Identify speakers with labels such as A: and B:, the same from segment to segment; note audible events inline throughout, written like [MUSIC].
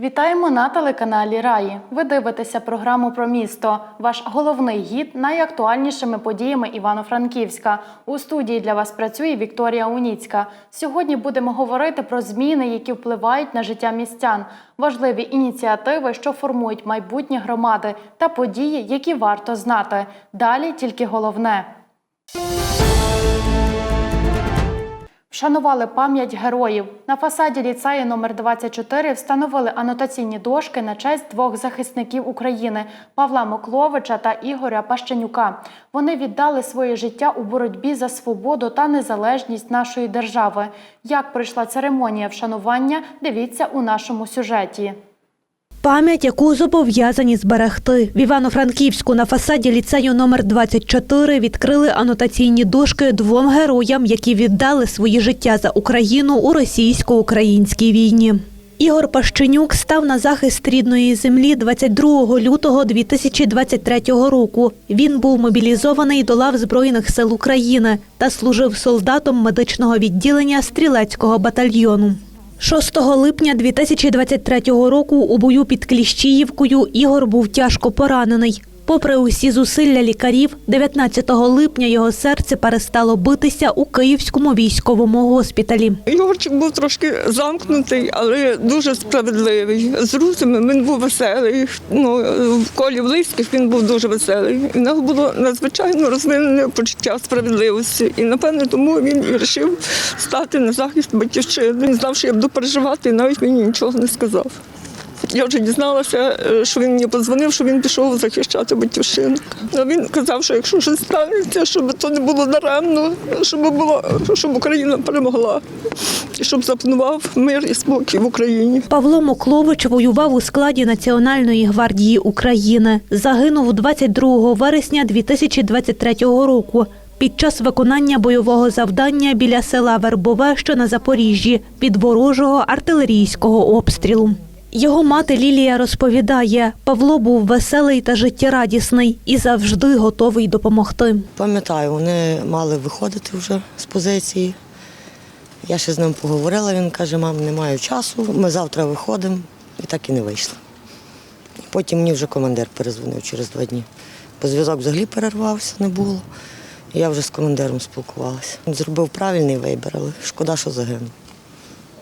A: Вітаємо на телеканалі Раї. Ви дивитеся програму про місто. Ваш головний гід найактуальнішими подіями Івано-Франківська. У студії для вас працює Вікторія Уніцька. Сьогодні будемо говорити про зміни, які впливають на життя містян, важливі ініціативи, що формують майбутнє громади, та події, які варто знати. Далі тільки головне. Вшанували пам'ять героїв. На фасаді ліцею номер 24 встановили анотаційні дошки на честь двох захисників України Павла Мокловича та Ігоря Пащенюка. Вони віддали своє життя у боротьбі за свободу та незалежність нашої держави. Як пройшла церемонія вшанування, дивіться у нашому сюжеті.
B: Пам'ять, яку зобов'язані зберегти. В Івано-Франківську на фасаді ліцею номер 24 відкрили анотаційні дошки двом героям, які віддали свої життя за Україну у російсько-українській війні. Ігор Пащенюк став на захист рідної землі 22 лютого 2023 року. Він був мобілізований до лав Збройних сил України та служив солдатом медичного відділення стрілецького батальйону. 6 липня 2023 року у бою під Кліщіївкою Ігор був тяжко поранений. Попри усі зусилля лікарів, 19 липня його серце перестало битися у Київському військовому госпіталі.
C: Ігорчик був трошки замкнутий, але дуже справедливий. З друзями він був веселий. Ну, в колі близьких він був дуже веселий. І в нього було надзвичайно розвинене почуття справедливості. І напевно тому він вирішив стати на захист батьківщини. Він знав, що я буду переживати, і навіть мені нічого не сказав. Я вже дізналася, е, що він мені подзвонив, що він пішов захищати батьківщину. А він казав, що якщо щось станеться, щоб то не було даремно, щоб було, щоб Україна перемогла і щоб запанував мир і спокій в Україні.
B: Павло Моклович воював у складі Національної гвардії України. Загинув 22 вересня 2023 року. Під час виконання бойового завдання біля села Вербове, що на Запоріжжі, від ворожого артилерійського обстрілу. Його мати Лілія розповідає, Павло був веселий та життєрадісний і завжди готовий допомогти.
D: Пам'ятаю, вони мали виходити вже з позиції. Я ще з ним поговорила, він каже, мам, не маю часу, ми завтра виходимо і так і не вийшли. Потім мені вже командир перезвонив через два дні. Бо зв'язок взагалі перервався, не було. Я вже з командиром спілкувалася. Зробив правильний вибір, але шкода, що загинув.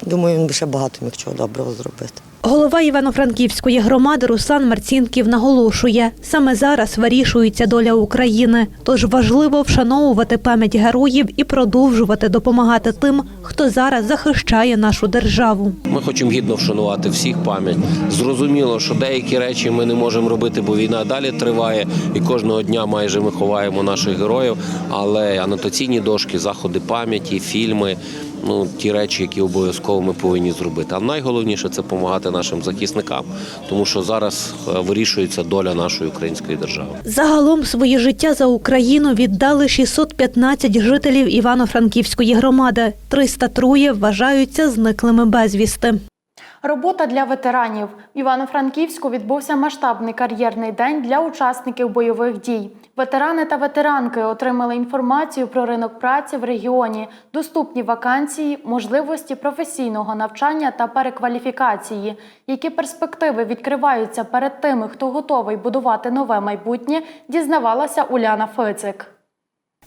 D: Думаю, він би ще багато міг чого доброго зробити.
B: Голова Івано-Франківської громади Руслан Марцінків наголошує, саме зараз вирішується доля України, тож важливо вшановувати пам'ять героїв і продовжувати допомагати тим, хто зараз захищає нашу державу.
E: Ми хочемо гідно вшанувати всіх пам'ять. Зрозуміло, що деякі речі ми не можемо робити, бо війна далі триває, і кожного дня майже ми ховаємо наших героїв. Але анотаційні дошки, заходи пам'яті, фільми ну ті речі, які обов'язково ми повинні зробити. А найголовніше це допомагати нашим захисникам, тому що зараз е, вирішується доля нашої української держави.
B: Загалом своє життя за Україну віддали 615 жителів Івано-Франківської громади. 303 вважаються зниклими безвісти.
A: Робота для ветеранів в Івано-Франківську відбувся масштабний кар'єрний день для учасників бойових дій. Ветерани та ветеранки отримали інформацію про ринок праці в регіоні, доступні вакансії, можливості професійного навчання та перекваліфікації. Які перспективи відкриваються перед тими, хто готовий будувати нове майбутнє, дізнавалася Уляна Фицик.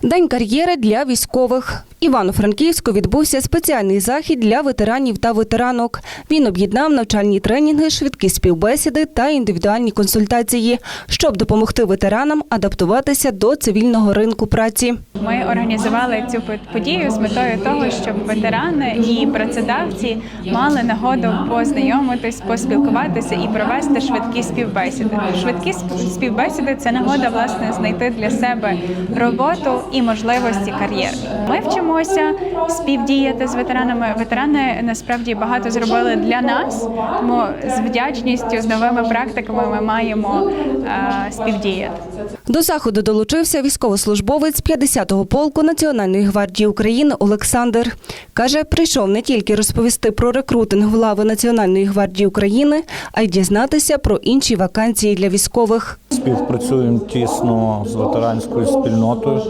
F: День кар'єри для військових. Івано-Франківську відбувся спеціальний захід для ветеранів та ветеранок. Він об'єднав навчальні тренінги, швидкі співбесіди та індивідуальні консультації, щоб допомогти ветеранам адаптуватися до цивільного ринку праці.
G: Ми організували цю подію з метою того, щоб ветерани і працедавці мали нагоду познайомитись, поспілкуватися і провести швидкі співбесіди. Швидкі сп- співбесіди це нагода власне знайти для себе роботу і можливості кар'єри. Ми вчимося співдіяти з ветеранами. Ветерани насправді багато зробили для нас, тому з вдячністю з новими практиками ми маємо е, співдіяти.
F: До заходу долучився військовослужбовець 50-го полку Національної гвардії України Олександр. Каже, прийшов не тільки розповісти про рекрутинг в лави Національної гвардії України, а й дізнатися про інші вакансії для військових.
H: Співпрацюємо тісно з ветеранською спільнотою.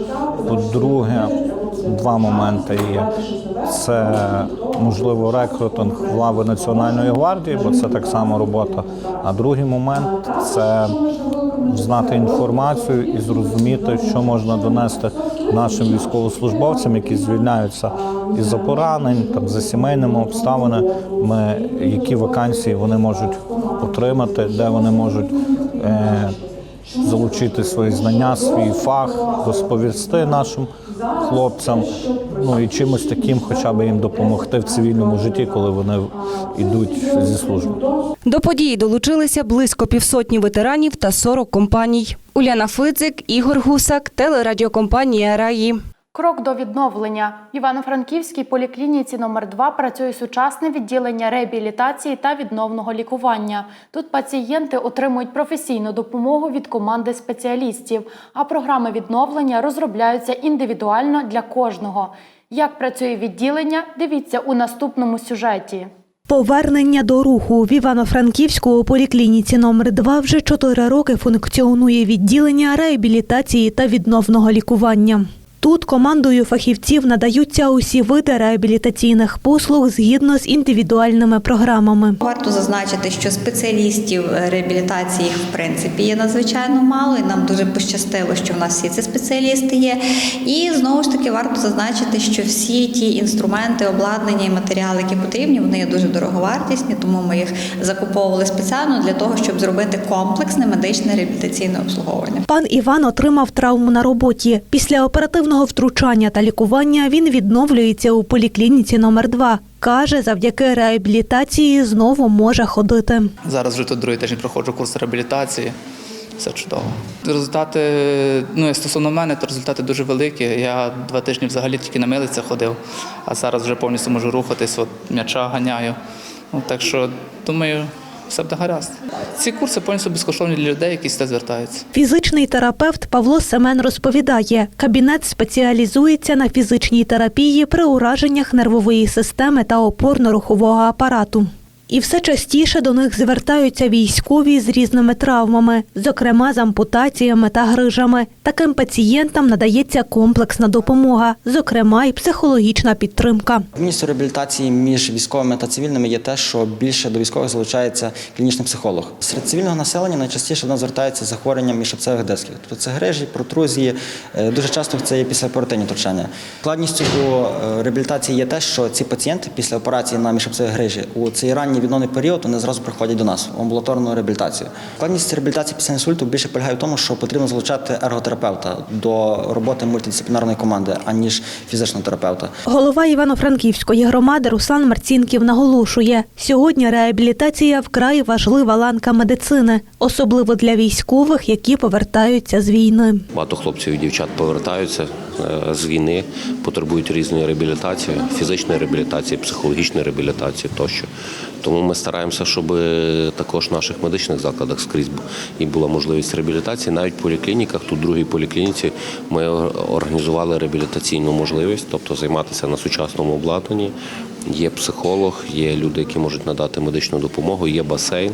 H: По-друге, два моменти є. це можливо рекрутинг лави Національної гвардії, бо це так само робота. А другий момент це знати інформацію і зрозуміти, що можна донести нашим військовослужбовцям, які звільняються із-за поранень, там за сімейними обставинами, які вакансії вони можуть отримати, де вони можуть. Е- залучити свої знання, свій фах, розповісти нашим хлопцям, ну і чимось таким, хоча б їм допомогти в цивільному житті, коли вони йдуть зі служби.
F: До події долучилися близько півсотні ветеранів та 40 компаній. Уляна Фидзик, Ігор Гусак, телерадіокомпанія Раї.
A: Крок до відновлення. В Івано-Франківській поліклініці номер 2 працює сучасне відділення реабілітації та відновного лікування. Тут пацієнти отримують професійну допомогу від команди спеціалістів, а програми відновлення розробляються індивідуально для кожного. Як працює відділення, дивіться у наступному сюжеті.
B: Повернення до руху в Івано-Франківську поліклініці номер 2 вже 4 роки функціонує відділення реабілітації та відновного лікування. Тут командою фахівців надаються усі види реабілітаційних послуг згідно з індивідуальними програмами.
I: Варто зазначити, що спеціалістів реабілітації в принципі є надзвичайно мало, і нам дуже пощастило, що в нас всі ці спеціалісти є. І знову ж таки варто зазначити, що всі ті інструменти, обладнання і матеріали, які потрібні, вони є дуже дороговартісні, тому ми їх закуповували спеціально для того, щоб зробити комплексне медичне реабілітаційне обслуговування.
B: Пан Іван отримав травму на роботі. Після оперативного втручання та лікування він відновлюється у поліклініці номер 2 Каже, завдяки реабілітації знову може ходити.
J: Зараз вже тут другий тиждень проходжу курс реабілітації. Все чудово. Результати, ну і стосовно мене, то результати дуже великі. Я два тижні взагалі тільки на милицях ходив, а зараз вже повністю можу рухатись, от м'яча ганяю. Ну, так що думаю, все буде гаразд. Ці курси повністю безкоштовні для людей, які сюди звертаються.
B: Фізичний терапевт Павло Семен розповідає, кабінет спеціалізується на фізичній терапії при ураженнях нервової системи та опорно-рухового апарату. І все частіше до них звертаються військові з різними травмами, зокрема з ампутаціями та грижами. Таким пацієнтам надається комплексна допомога, зокрема й психологічна підтримка.
K: Відмінністю реабілітації між військовими та цивільними є те, що більше до військових залучається клінічний психолог. Серед цивільного населення найчастіше до нас звертаються з захворюванням міжшипцевих дисків. Тобто це грижі, протрузії. Е, Дуже часто це є післяоперативні втручання. Складністю у е, реабілітації є те, що ці пацієнти після операції на міжшипцеві грижі у цей ранній відновний період вони зразу приходять до нас в амбулаторну реабілітацію. Складність реабілітації після інсульту більше полягає в тому, що потрібно залучати ерготерапевта до роботи мультидисциплінарної команди, аніж фізичного терапевта.
B: Голова Івано-Франківської громади Руслан Марцінків наголошує, сьогодні реабілітація вкрай важлива ланка медицини, особливо для військових, які повертаються з війни.
E: Багато хлопців і дівчат повертаються е, з війни, потребують різної реабілітації, фізичної реабілітації, психологічної реабілітації тощо. Тому ми стараємося, щоб також в наших медичних закладах скрізь і була можливість реабілітації. Навіть в поліклініках, тут в другій поліклініці, ми організували реабілітаційну можливість, тобто займатися на сучасному обладнанні. Є психолог, є люди, які можуть надати медичну допомогу, є басейн,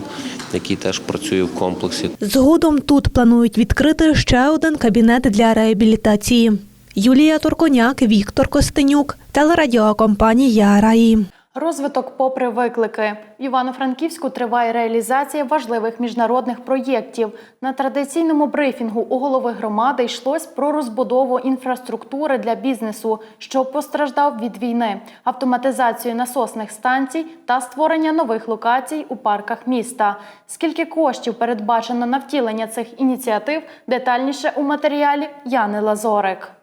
E: який теж працює в комплексі.
B: Згодом тут планують відкрити ще один кабінет для реабілітації. Юлія Турконяк, Віктор Костенюк, телерадіокомпанія Раї.
A: Розвиток попри виклики. В Івано-Франківську триває реалізація важливих міжнародних проєктів. На традиційному брифінгу у голови громади йшлось про розбудову інфраструктури для бізнесу, що постраждав від війни, автоматизацію насосних станцій та створення нових локацій у парках міста. Скільки коштів передбачено на втілення цих ініціатив, детальніше у матеріалі Яни Лазорик.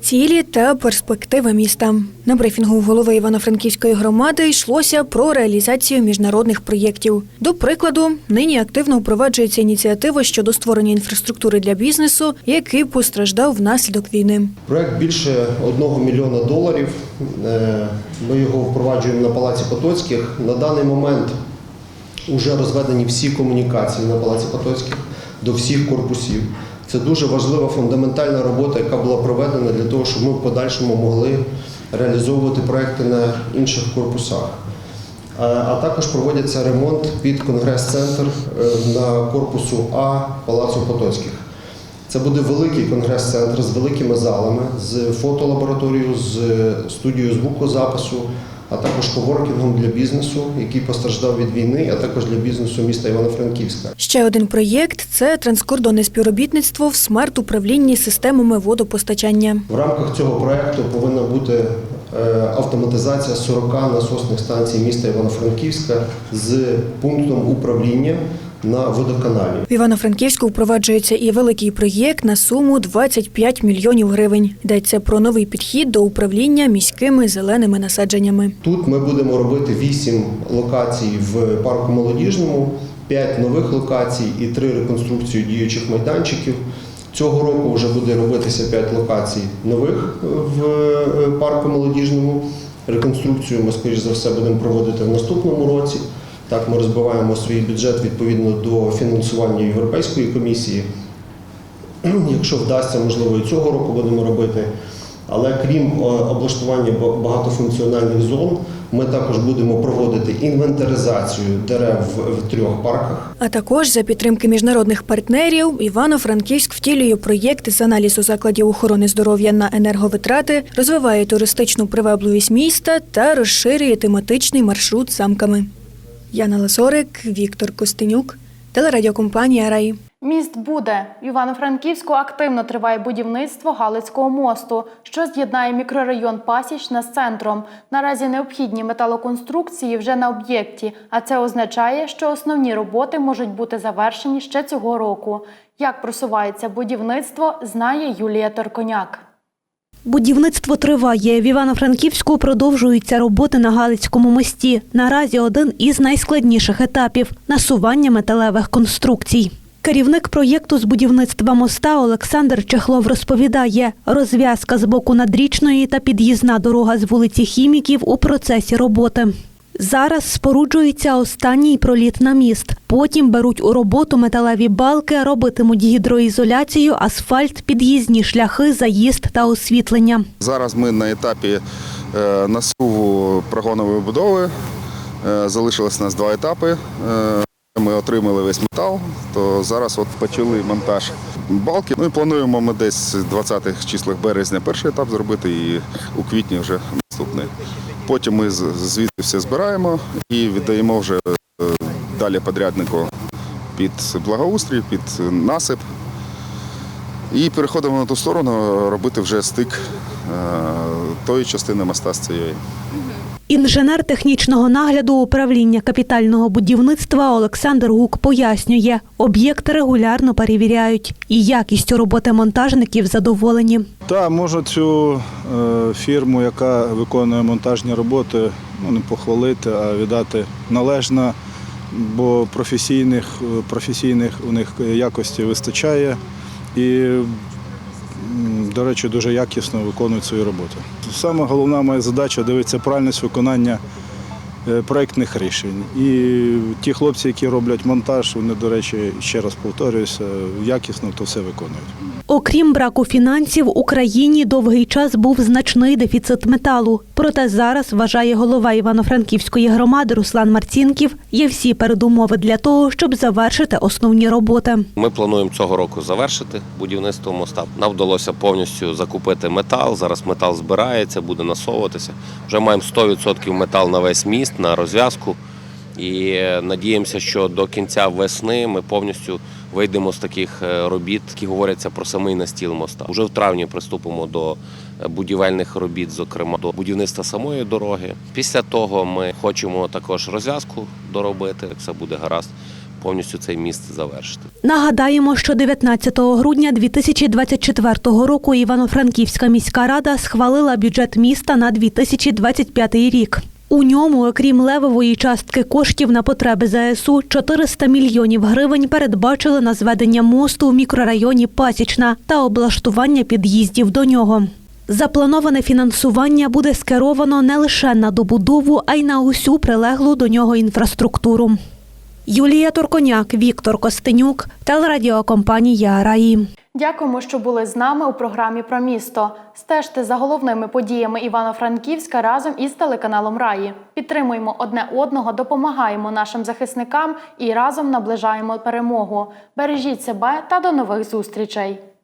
L: Цілі та перспективи міста на брифінгу голови Івано-Франківської громади йшлося про реалізацію міжнародних проєктів. До прикладу, нині активно впроваджується ініціатива щодо створення інфраструктури для бізнесу, який постраждав внаслідок війни.
M: Проект більше 1 мільйона доларів. Е, Ми його впроваджуємо на Палаці Потоцьких. На даний момент вже розведені всі комунікації на Палаці Потоцьких до всіх корпусів. Це дуже важлива фундаментальна робота, яка була проведена для того, щоб ми в подальшому могли реалізовувати проекти на інших корпусах. А також проводиться ремонт під конгрес-центр е, на корпусу А Палацу Потоцьких. Це буде великий конгрес-центр з великими залами, з фотолабораторією, з студією звукозапису, а також коворкінгом для бізнесу, який постраждав від війни, а також для бізнесу міста Івано-Франківська.
L: Ще один проєкт це транскордонне співробітництво в смарт-управлінні системами водопостачання.
M: В рамках цього проекту повинна бути е, автоматизація 40 насосних станцій міста Івано-Франківська з пунктом управління на водоканалі.
L: В Івано-Франківську впроваджується і великий проєкт на суму 25 мільйонів гривень. Йдеться про новий підхід до управління міськими зеленими насадженнями.
M: Тут ми будемо робити 8 локацій в парку молодіжному, 5 нових локацій і 3 реконструкції діючих майданчиків. Цього року вже буде робитися 5 локацій нових в е, парку молодіжному. Реконструкцію ми, скоріш за все, будемо проводити в наступному році. Так, ми розбиваємо свій бюджет відповідно до фінансування Європейської комісії. [CLEARS THROAT] Якщо вдасться, можливо, і цього року будемо робити. Але крім е, облаштування багатофункціональних зон, ми також будемо проводити інвентаризацію дерев в, трьох парках.
L: А також за підтримки міжнародних партнерів Івано-Франківськ втілює проєкт з аналізу закладів охорони здоров'я на енерговитрати, розвиває туристичну привабливість міста та розширює тематичний маршрут замками. Яна Ласорик, Віктор Костенюк, телерадіокомпанія Раї.
A: Міст буде. В Івано-Франківську активно триває будівництво Галицького мосту, що з'єднає мікрорайон Пасічна з центром. Наразі необхідні металоконструкції вже на об'єкті, а це означає, що основні роботи можуть бути завершені ще цього року. Як просувається будівництво, знає Юлія Торконяк.
B: Будівництво триває. В Івано-Франківську продовжуються роботи на Галицькому мості. Наразі один із найскладніших етапів насування металевих конструкцій. Керівник проєкту з будівництва моста Олександр Чехлов розповідає, розв'язка з боку надрічної та під'їзна дорога з вулиці Хіміків у процесі роботи. Зараз споруджується останній проліт на міст. Потім беруть у роботу металеві балки, робитимуть гідроізоляцію, асфальт, під'їзні шляхи, заїзд та освітлення.
N: Зараз ми на етапі е, насуву прогонової будови. Е, Залишилось у нас два етапи. Е, Ми отримали весь метал, то зараз от почали монтаж балки. Ну і плануємо ми десь в 20-х числах березня перший етап зробити і у квітні вже наступний. Потім ми звідти все збираємо і віддаємо вже е, далі подряднику під благоустрій, під насип. І переходимо на ту сторону робити вже стик е, тої частини моста з цієї.
B: Інженер технічного нагляду управління капітального будівництва Олександр Гук пояснює, об'єкт регулярно перевіряють і якістю роботи монтажників задоволені.
O: Та можу цю е, фірму, яка виконує монтажні роботи, ну не похвалити, а віддати належно, бо професійних, професійних у них якості вистачає і, до речі, дуже якісно виконують свою роботу. Саме головна моя задача дивитися правильність виконання проєктних рішень. І ті хлопці, які роблять монтаж, вони, до речі, ще раз повторююся, якісно то все виконують.
B: Окрім браку фінансів, в Україні довгий час був значний дефіцит металу. Проте зараз, вважає голова Івано-Франківської громади Руслан Марцінків, є всі передумови для того, щоб завершити основні роботи.
E: Ми плануємо цього року завершити будівництво моста. Нам вдалося повністю закупити метал. Зараз метал збирається, буде насовуватися. Вже маємо 100% метал на весь міст, на розв'язку. І е, надіємося, що до кінця весни ми повністю вийдемо з таких е, робіт, які говоряться про самий настіл моста. Уже в травні приступимо до е, будівельних робіт, зокрема до будівництва самої дороги. Після того ми хочемо також розв'язку доробити, як все буде гаразд, повністю цей міст завершити.
B: Нагадаємо, що 19 грудня 2024 року Івано-Франківська міська рада схвалила бюджет міста на 2025 рік. У ньому, окрім левової частки коштів на потреби ЗСУ, 400 мільйонів гривень передбачили на зведення мосту в мікрорайоні Пасічна та облаштування під'їздів до нього. Заплановане фінансування буде скеровано не лише на добудову, а й на усю прилеглу до нього інфраструктуру. Юлія Турконяк, Віктор Костенюк, телерадіокомпанія Раї.
A: Дякуємо, що були з нами у програмі про місто. Стежте за головними подіями Івано-Франківська разом із телеканалом Раї. Підтримуємо одне одного, допомагаємо нашим захисникам і разом наближаємо перемогу. Бережіть себе та до нових зустрічей.